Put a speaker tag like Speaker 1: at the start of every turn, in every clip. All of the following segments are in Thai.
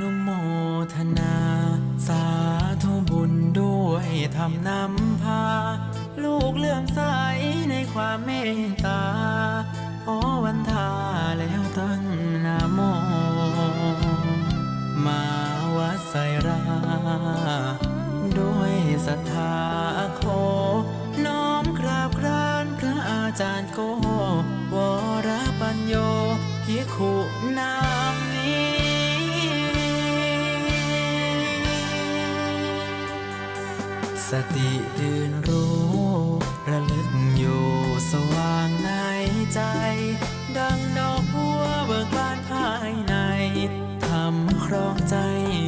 Speaker 1: นุโมทนา สาธุบุญด้วยทำนำพา ลูกเลื่อมใสในความเมตตา ขอวันทาแล้วตั้งนาโม มาวัดใสรา ด้วยศรัทธาโค น้อมกราบกรานพระอาจารย์โก วรปัญโยพิคุนา สติตื่นรู้ระลึกอยู่สว่างในใจ ดังดอกบัวเบิกบานภายในทำครองใจ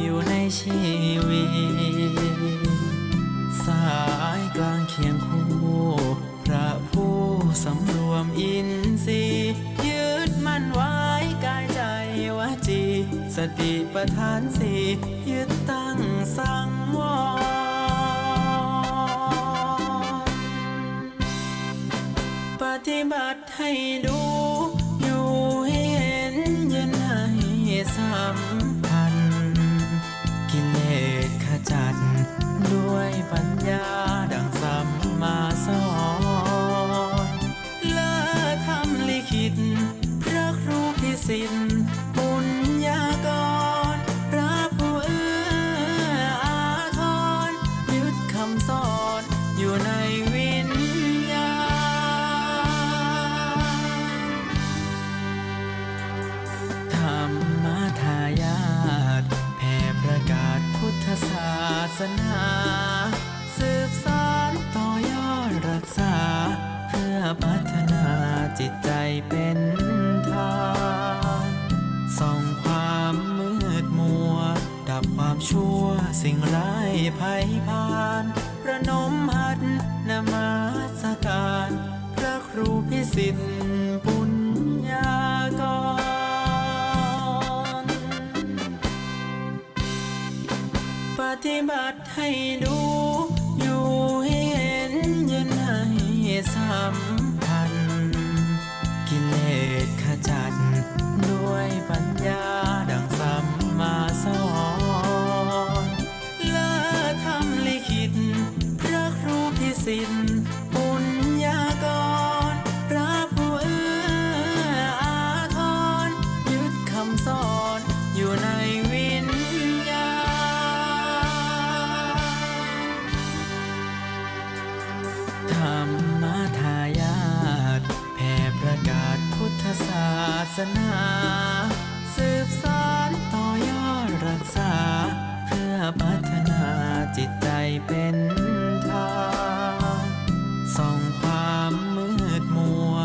Speaker 1: อยู่ในชีวิต สายกลางเคียงคู่ พระผู้สำรวมอินทรีย์ยึดมั่นไว้กายใจวจี สติประธานสี่ยึด บัติให้ดู เป็นทางส่องความมืดมัว ดับความชั่วสิ่งร้ายภัยพานประนมหัดนมาสการ พระครูพิสิทธิ์ปุญญากร ปฏิบัติให้ดู อยู่ให้เห็นยันให้สัม จัดด้วยปัญญาดังสัมมาสอนเลิศทำลิขิตพระครูพิสิทธิ์ สนา สืบสานต่อยอดรักษา เพื่อพัฒนาจิตใจเป็นทางส่องความมืดมัว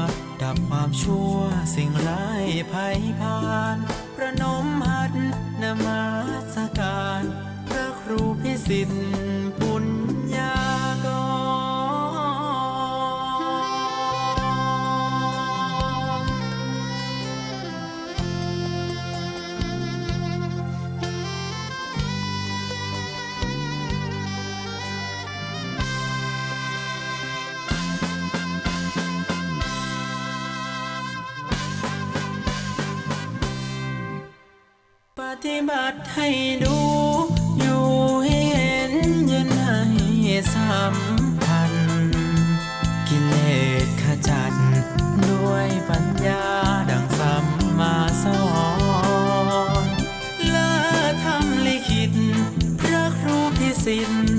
Speaker 1: ดับความชั่วสิ่งร้ายภัยพานประนมหัดนมาสการพระครูพิสิทธิ์ ฏิบัติให้ดู อยู่ให้เห็นยืนให้สัมพันธ์กิเลสขจัดด้วยปัญญาดังสัมมาสอนละทำลิขิตพระครูพิสิทธิ์